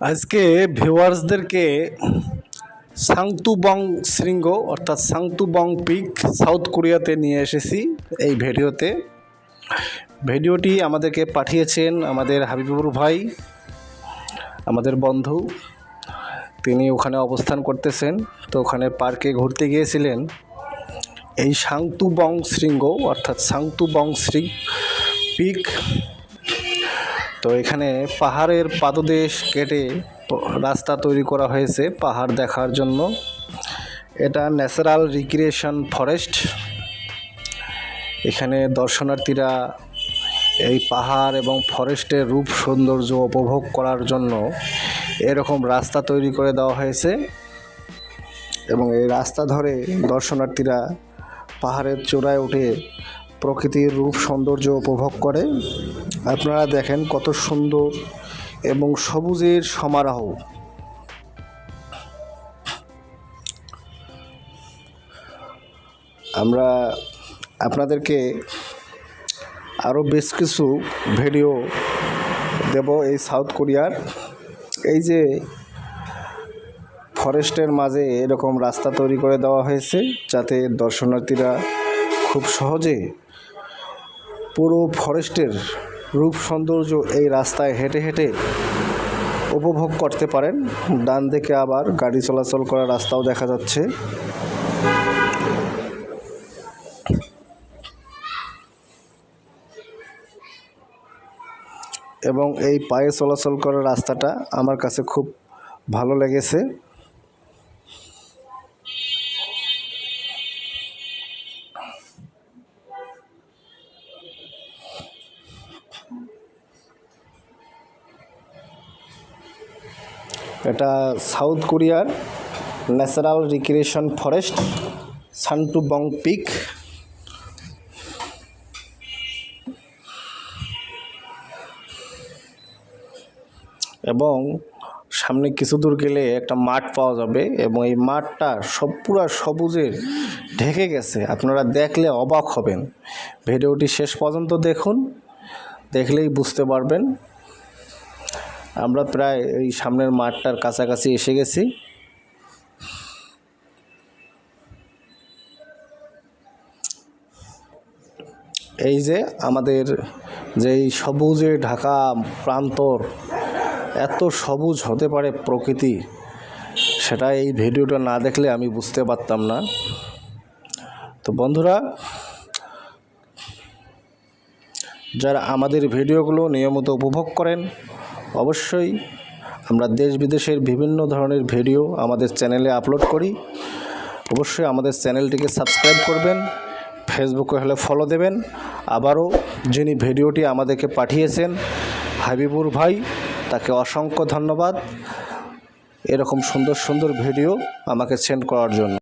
আজকে ভিউয়ার্সদেরকে সাংতুবং শৃঙ্গ, অর্থাৎ সাংতুবং পিক সাউথ কোরিয়াতে নিয়ে এসেছি এই ভিডিওতে। ভিডিওটি আমাদেরকে পাঠিয়েছেন আমাদের হাবিবুর ভাই, আমাদের বন্ধু। তিনি ওখানে অবস্থান করতেছেন, তো ওখানে পার্কে ঘুরতে গিয়েছিলেন। এই সাংতুবং শৃঙ্গ, অর্থাৎ সাংতুবং শ্রী পিক তো এখানে পাহাড়ের পাদদেশ কেটে রাস্তা তৈরি করা হয়েছে পাহাড় দেখার জন্য। এটা ন্যাচারাল রিক্রিয়েশন ফরেস্ট। এখানে দর্শনার্থীরা এই পাহাড় এবং ফরেস্টের রূপ সৌন্দর্য উপভোগ করার জন্য এরকম রাস্তা তৈরি করে দেওয়া হয়েছে এবং এই রাস্তা ধরে দর্শনার্থীরা পাহাড়ের চূড়ায় উঠে প্রকৃতির রূপ সৌন্দর্য উপভোগ করে। আপনারা দেখেন কত সুন্দর এবং সবুজের সমারোহ। আমরা আপনাদেরকে আরও বেশ কিছু ভিডিও দেব এই সাউথ কোরিয়ার। এই যে ফরেস্টের মাঝে এরকম রাস্তা তৈরি করে দেওয়া হয়েছে যাতে দর্শনার্থীরা খুব সহজে পুরো ফরেস্টের রূপ সৌন্দর্য এই রাস্তায় হেঁটে হেঁটে উপভোগ করতে পারেন। ডান দিকে আবার গাড়ি চলাচল করার রাস্তাও দেখা যাচ্ছে। এবং এই পায়ে চলাচল করার রাস্তাটা আমার কাছে খুব ভালো লেগেছে। এটা সাউথ কোরিয়ার natural recreation forest, Santubong peak. এবং সামনে কিছু দূর গেলে একটা মাঠ পাওয়া যাবে এবং এই মাঠটা সব পুরা সবুজে ঢেকে গেছে। আপনারা দেখলে অবাক হবেন। ভিডিওটি শেষ পর্যন্ত দেখুন, দেখলেই বুঝতে পারবেন আমরা প্রায় এই সামনের মাঠটার কাছাকাছি এসে গেছি। এই যে আমাদের যেই সবুজে ঢাকা প্রান্তর, এত সবুজ হতে পারে প্রকৃতি, সেটা এই ভিডিওটা না দেখলে আমি বুঝতে পারতাম না। তো বন্ধুরা, যারা আমাদের ভিডিওগুলো নিয়মিত উপভোগ করেন অবশ্যই আমরা দেশ বিদেশের বিভিন্ন ধরনের ভিডিও আমাদের চ্যানেলে আপলোড করি। অবশ্যই আমাদের চ্যানেলটিকে সাবস্ক্রাইব করবেন ফেসবুকে হলে ফলো দেবেন। আবারও যিনি ভিডিওটি আমাদেরকে পাঠিয়েছেন, হাবিবুর ভাই, তাকে অসংখ্য ধন্যবাদ। এরকম সুন্দর সুন্দর ভিডিও আমাকে সেন্ড করার জন্য।